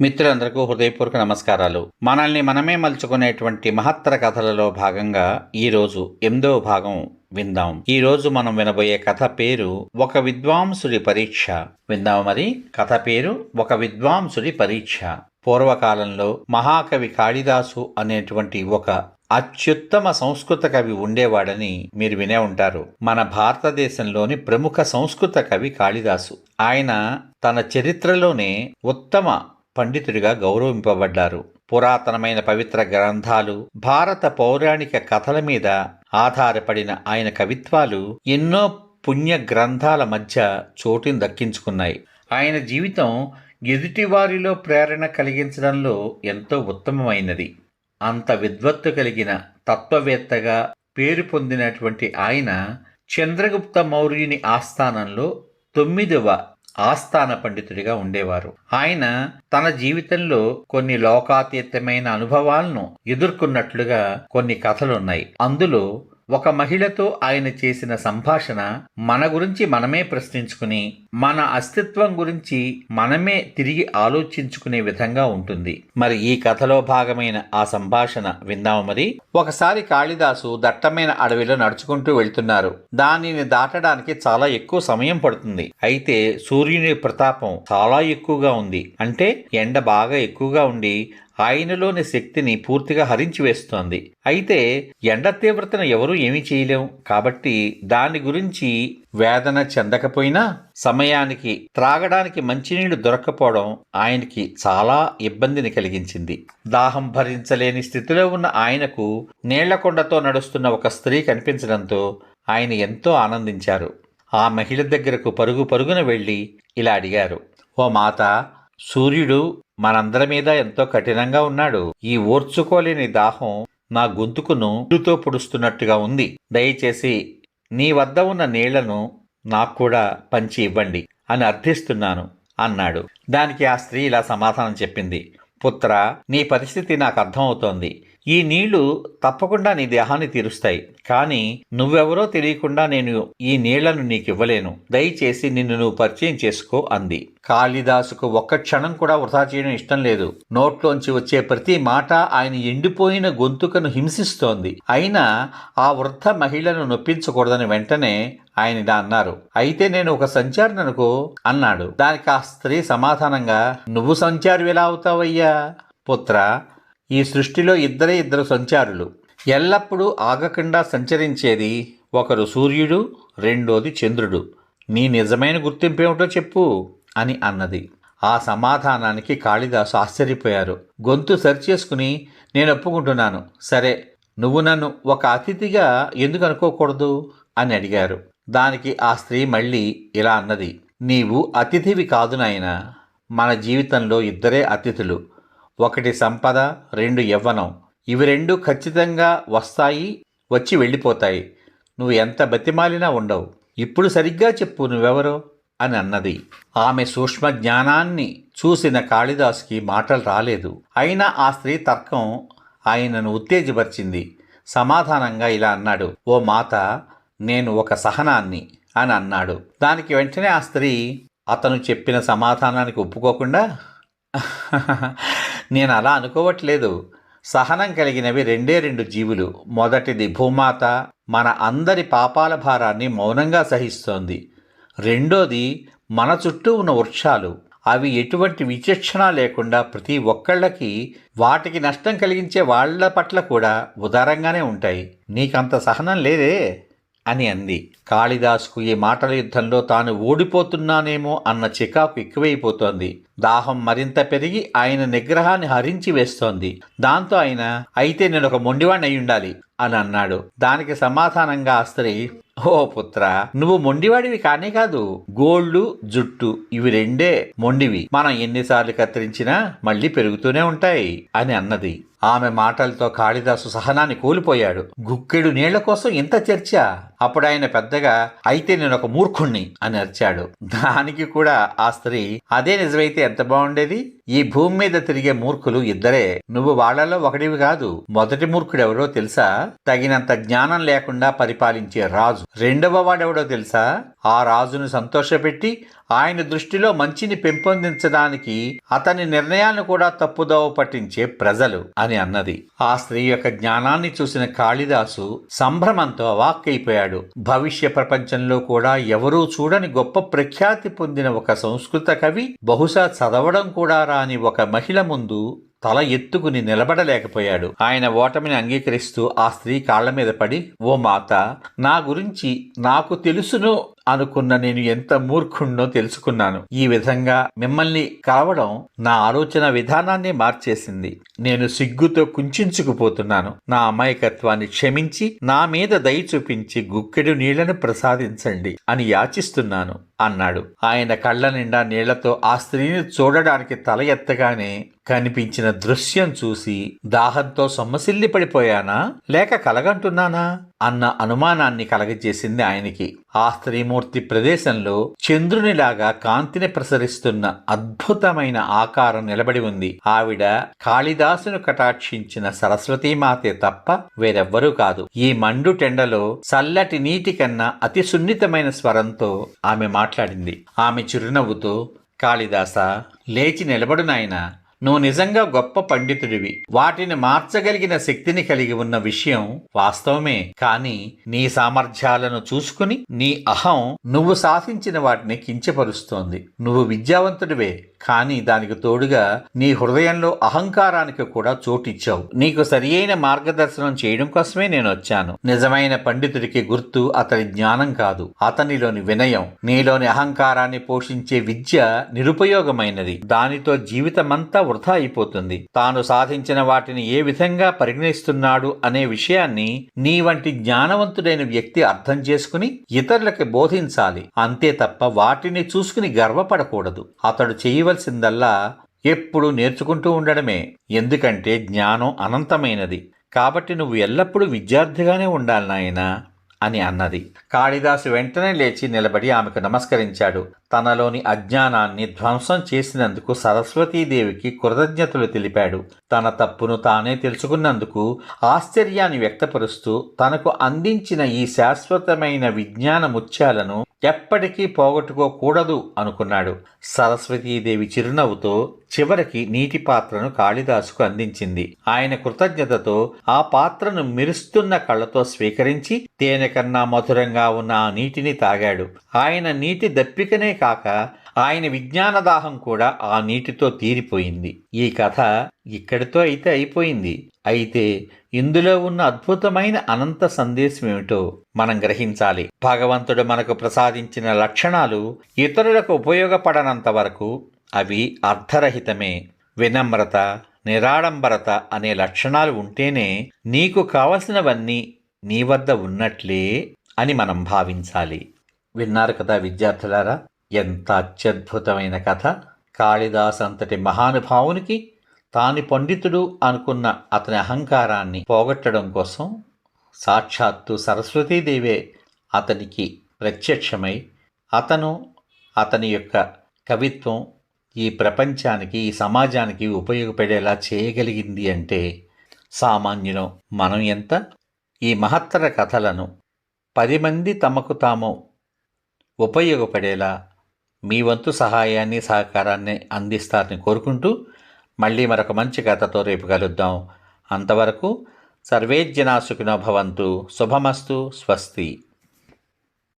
మిత్రులందరికీ హృదయపూర్వక నమస్కారాలు. మనల్ని మనమే మలుచుకునేటువంటి మహత్తర కథలలో భాగంగా ఈరోజు రోజు ఎనిమిదవ భాగం విందాం. ఈరోజు మనం వినబోయే కథ పేరు ఒక విద్వాంసుడి పరీక్ష. విందాం మరి కథ పేరు ఒక విద్వాంసుడి పరీక్ష. పూర్వకాలంలో మహాకవి కాళిదాసు అనేటువంటి ఒక అత్యుత్తమ సంస్కృత కవి ఉండేవాడని మీరు వినే ఉంటారు. మన భారతదేశంలోని ప్రముఖ సంస్కృత కవి కాళిదాసు. ఆయన తన చరిత్రలోనే ఉత్తమ పండితుడిగా గౌరవింపబడ్డారు. పురాతనమైన పవిత్ర గ్రంథాలు భారత పౌరాణిక కథల మీద ఆధారపడిన ఆయన కవిత్వాలు ఎన్నో పుణ్య గ్రంథాల మధ్య చోటుని దక్కించుకున్నాయి. ఆయన జీవితం ఎదుటివారిలో ప్రేరణ కలిగించడంలో ఎంతో ఉత్తమమైనది. అంత విద్వత్తు కలిగిన తత్వవేత్తగా పేరు పొందినటువంటి ఆయన చంద్రగుప్త మౌర్యుని ఆస్థానంలో తొమ్మిదవ ఆస్థాన పండితుడిగా ఉండేవారు. ఆయన తన జీవితంలో కొన్ని లోకాతీతమైన అనుభవాలను ఎదుర్కొన్నట్లుగా కొన్ని కథలున్నాయి. అందులో ఒక మహిళతో ఆయన చేసిన సంభాషణ మన గురించి మనమే ప్రశ్నించుకుని మన అస్తిత్వం గురించి మనమే తిరిగి ఆలోచించుకునే విధంగా ఉంటుంది. మరి ఈ కథలో భాగమైన ఆ సంభాషణ విందాము మరి. ఒకసారి కాళిదాసు దట్టమైన అడవిలో నడుచుకుంటూ వెళ్తున్నారు. దానిని దాటడానికి చాలా ఎక్కువ సమయం పడుతుంది. అయితే సూర్యుని ప్రతాపం చాలా ఎక్కువగా ఉంది. అంటే ఎండ బాగా ఎక్కువగా ఉండి ఆయనలోని శక్తిని పూర్తిగా హరించి వేస్తోంది. అయితే ఎండ తీవ్రతను ఎవరూ ఏమీ చేయలేం కాబట్టి దాని గురించి వేదన చెందకపోయినా సమయానికి త్రాగడానికి మంచినీళ్ళు దొరక్కపోవడం ఆయనకి చాలా ఇబ్బందిని కలిగించింది. దాహం భరించలేని స్థితిలో ఉన్న ఆయనకు నీళ్ళకొండతో నడుస్తున్న ఒక స్త్రీ కనిపించడంతో ఆయన ఎంతో ఆనందించారు. ఆ మహిళ దగ్గరకు పరుగు పరుగున వెళ్ళి ఇలా అడిగారు ఓ మాత సూర్యుడు మనందరి మీద ఎంతో కఠినంగా ఉన్నాడు. ఈ ఓర్చుకోలేని దాహం నా గొంతుకును తో పొడుస్తున్నట్టుగా ఉంది. దయచేసి నీ వద్ద ఉన్న నీళ్ళను నాకు కూడా పంచి ఇవ్వండి అని అర్థిస్తున్నాను అన్నాడు. దానికి ఆ స్త్రీ ఇలా సమాధానం చెప్పింది. పుత్ర నీ పరిస్థితి నాకు అర్థమవుతోంది. ఈ నీళ్ళు తప్పకుండా నీ దేహాన్ని తీరుస్తాయి. కానీ నువ్వెవరో తెలియకుండా నేను ఈ నీళ్ళను నీకు ఇవ్వలేను దయచేసి నిన్ను నువ్వు పరిచయం చేసుకో అంది. కాళిదాసుకు ఒక్క క్షణం కూడా వృధా చేయడం ఇష్టం లేదు. నోట్లోంచి వచ్చే ప్రతి మాట ఆయన ఎండిపోయిన గొంతుకను హింసిస్తోంది. అయినా ఆ వృద్ధ మహిళను నొప్పించకూడదని వెంటనే ఆయన ఇలా అన్నారు. అయితే నేను ఒక సంచారిననుకో అన్నాడు. దానికి ఆ స్త్రీ సమాధానంగా నువ్వు సంచారి ఎలా అవుతావయ్యా? పుత్ర ఈ సృష్టిలో ఇద్దరే ఇద్దరు సంచారులు. ఎల్లప్పుడూ ఆగకుండా సంచరించేది ఒకరు సూర్యుడు రెండోది చంద్రుడు. నీ నిజమైన గుర్తింపు ఏమిటో చెప్పు అని అన్నది. ఆ సమాధానానికి కాళిదాసు ఆశ్చర్యపోయారు. గొంతు సరిచేసుకుని నేను ఒప్పుకుంటున్నాను. సరే నువ్వు నన్ను ఒక అతిథిగా ఎందుకు అనుకోకూడదు? అని అడిగారు. దానికి ఆ స్త్రీ మళ్ళీ ఇలా అన్నది. నీవు అతిథివి కాదు నాయన. మన జీవితంలో ఇద్దరే అతిథులు. ఒకటి సంపద రెండు యవ్వనం. ఇవి రెండు ఖచ్చితంగా వస్తాయి వచ్చి వెళ్ళిపోతాయి. నువ్వు ఎంత బతిమాలినా ఉండవు. ఇప్పుడు సరిగ్గా చెప్పు నువ్వెవరో అని అన్నది. ఆమె సూక్ష్మ జ్ఞానాన్ని చూసిన కాళిదాసుకి మాటలు రాలేదు. అయినా ఆ స్త్రీ తర్కం ఆయనను ఉత్తేజపరిచింది. సమాధానంగా ఇలా అన్నాడు. ఓ మాత నేను ఒక సహనాన్ని అని అన్నాడు. దానికి వెంటనే ఆ స్త్రీ అతను చెప్పిన సమాధానానికి ఒప్పుకోకుండా నేను అలా అనుకోవట్లేదు. సహనం కలిగినవి రెండే రెండు జీవులు. మొదటిది భూమాత మన అందరి పాపాల భారాన్ని మౌనంగా సహిస్తోంది. రెండోది మన చుట్టూ ఉన్న వృక్షాలు. అవి ఎటువంటి విచక్షణ లేకుండా ప్రతి ఒక్కళ్ళకి వాటికి నష్టం కలిగించే వాళ్ళ పట్ల కూడా ఉదారంగానే ఉంటాయి. నీకంత సహనం లేదే? అని అంది. కాళిదాసుకు ఈ మాటల యుద్ధంలో తాను ఓడిపోతున్నానేమో అన్న చికాకు ఎక్కువైపోతోంది. దాహం మరింత పెరిగి ఆయన నిగ్రహాన్ని హరించి వేస్తోంది. దాంతో ఆయన అయితే నేను ఒక మొండివాణ్ణి అయి ఉండాలి అని అన్నాడు. దానికి సమాధానంగా ఆ స్త్రీ ఓ పుత్ర నువ్వు మొండివాడివి కానే కాదు. గోళ్ళు జుట్టు ఇవి రెండే మొండివి. మనం ఎన్నిసార్లు కత్తిరించినా మళ్ళీ పెరుగుతూనే ఉంటాయి అని అన్నది. ఆమె మాటలతో కాళిదాసు సహనాన్ని కోల్పోయాడు. గుక్కెడు నీళ్ళ కోసం ఇంత చర్చ? అప్పుడు ఆయన పెద్దగా అయితే నేను ఒక మూర్ఖుణ్ణి అని అరిచాడు. దానికి కూడా ఆ స్త్రీ అదే నిజమైతే ఎంత బాగుండేది ఈ భూమి మీద తిరిగే మూర్ఖులు ఇద్దరే. నువ్వు వాళ్ళలో ఒకటివి కాదు. మొదటి మూర్ఖుడు ఎవరో తెలుసా? తగినంత జ్ఞానం లేకుండా పరిపాలించే రాజు. రెండవ వాడెవడో తెలుసా? ఆ రాజును సంతోషపెట్టి ఆయన దృష్టిలో మంచిని పెంపొందించడానికి అతని నిర్ణయాలను కూడా తప్పుదోవ పట్టించే ప్రజలు అని అన్నది. ఆ స్త్రీ యొక్క జ్ఞానాన్ని చూసిన కాళిదాసు సంభ్రమంతో అవాక్కైపోయాడు. భవిష్య ప్రపంచంలో కూడా ఎవరూ చూడని గొప్ప ప్రఖ్యాతి పొందిన ఒక సంస్కృత కవి బహుశా చదవడం కూడా రాని ఒక మహిళ ముందు తల ఎత్తుకుని నిలబడలేకపోయాడు. ఆయన ఓటమిని అంగీకరిస్తూ ఆ స్త్రీ కాళ్ళ మీద పడి ఓ మాత నా గురించి నాకు తెలుసును అనుకున్న నేను ఎంత మూర్ఖుణ్ణో తెలుసుకున్నాను. ఈ విధంగా మిమ్మల్ని కలవడం నా ఆలోచన విధానాన్ని మార్చేసింది. నేను సిగ్గుతో కుంచుకుపోతున్నాను. నా అమాయకత్వాన్ని క్షమించి నా మీద దయ చూపించి గుక్కెడు నీళ్ళను ప్రసాదించండి అని యాచిస్తున్నాను అన్నాడు. ఆయన కళ్ళ నిండా నీళ్ళతో ఆ స్త్రీని చూడడానికి తల ఎత్తగానే కనిపించిన దృశ్యం చూసి దాహంతో సొమ్మసిల్లి పడిపోయానా? లేక కలగంటున్నానా? అన్న అనుమానాన్ని కలగజేసింది ఆయనకి. ఆ స్త్రీమూర్తి ప్రదేశంలో చంద్రునిలాగా కాంతిని ప్రసరిస్తున్న అద్భుతమైన ఆకారం నిలబడి ఉంది. ఆవిడ కాళిదాసును కటాక్షించిన సరస్వతీమాతే తప్ప వేరెవ్వరూ కాదు. ఈ మండు టెండలో చల్లటి నీటి కన్నా అతి సున్నితమైన స్వరంతో ఆమె మాట్లాడింది. ఆమె చిరునవ్వుతో కాళిదాస లేచి నిలబడు నాయనా. నువ్వు నిజంగా గొప్ప పండితుడివి. వాటిని మార్చగలిగిన శక్తిని కలిగి ఉన్న విషయం వాస్తవమే. కానీ నీ సామర్థ్యాలను చూసుకుని నీ అహం నువ్వు సాధించిన వాటిని కించపరుస్తోంది. నువ్వు విద్యావంతుడివే. కానీ దానికి తోడుగా నీ హృదయంలో అహంకారానికి కూడా చోటిచ్చావు. నీకు సరియైన మార్గదర్శనం చేయడం కోసమే నేను వచ్చాను. నిజమైన పండితుడికి గుర్తు అతని జ్ఞానం కాదు. అతనిలోని వినయం నీలోని అహంకారాన్ని పోషించే విద్య నిరుపయోగమైనది. దానితో జీవితమంతా వృధా అయిపోతుంది. తాను సాధించిన వాటిని ఏ విధంగా పరిగణిస్తున్నాడు అనే విషయాన్ని నీ వంటి జ్ఞానవంతుడైన వ్యక్తి అర్థం చేసుకుని ఇతరులకి బోధించాలి. అంతే తప్ప వాటిని చూసుకుని గర్వపడకూడదు. అతడు చేయవలసిందల్లా ఎప్పుడు నేర్చుకుంటూ ఉండడమే. ఎందుకంటే జ్ఞానం అనంతమైనది. కాబట్టి నువ్వు ఎల్లప్పుడూ విద్యార్థిగానే ఉండాలి నాయనా అని అన్నది. కాళిదాసు వెంటనే లేచి నిలబడి ఆమెకు నమస్కరించాడు. తనలోని అజ్ఞానాన్ని ధ్వంసం చేసినందుకు సరస్వతీదేవికి కృతజ్ఞతలు తెలిపాడు. తన తప్పును తానే తెలుసుకున్నందుకు ఆశ్చర్యాన్ని వ్యక్తపరుస్తూ తనకు అందించిన ఈ శాశ్వతమైన విజ్ఞాన ముత్యాలను ఎప్పటికీ పోగొట్టుకోకూడదు అనుకున్నాడు. సరస్వతీదేవి చిరునవ్వుతో చివరికి నీటి పాత్రను కాళిదాసుకు అందించింది. ఆయన కృతజ్ఞతతో ఆ పాత్రను మెరుస్తున్న కళ్ళతో స్వీకరించి తేనె కన్నా మధురంగా ఉన్న ఆ నీటిని తాగాడు. ఆయన నీటి దప్పికనే కాక ఆయన విజ్ఞానదాహం కూడా ఆ నీటితో తీరిపోయింది. ఈ కథ ఇక్కడితో అయితే అయిపోయింది. అయితే ఇందులో ఉన్న అద్భుతమైన అనంత సందేశం ఏమిటో మనం గ్రహించాలి. భగవంతుడు మనకు ప్రసాదించిన లక్షణాలు ఇతరులకు ఉపయోగపడనంత వరకు అవి అర్థరహితమే. వినమ్రత నిరాడంబరత అనే లక్షణాలు ఉంటేనే నీకు కావలసినవన్నీ నీ వద్ద ఉన్నట్లే అని మనం భావించాలి. విన్నారు కదా విద్యార్థులారా? ఎంత అత్యద్భుతమైన కథ. కాళిదాస్ అంతటి మహానుభావునికి తాని పండితుడు అనుకున్న అతని అహంకారాన్ని పోగొట్టడం కోసం సాక్షాత్తు సరస్వతీదేవే అతనికి ప్రత్యక్షమై అతను అతని యొక్క కవిత్వం ఈ ప్రపంచానికి ఈ సమాజానికి ఉపయోగపడేలా చేయగలిగింది అంటే సామాన్యులం మనం ఎంత? ఈ మహత్తర కథలను పది మంది తమకు తాము ఉపయోగపడేలా మీ వంతు సహాయాన్ని సహకారాన్ని అందిస్తారని కోరుకుంటూ మళ్ళీ మరొక మంచి కథతో రేపు కలుద్దాం. అంతవరకు సర్వేజ్జనా సుఖినో భవంతు. శుభమస్తు. స్వస్తి.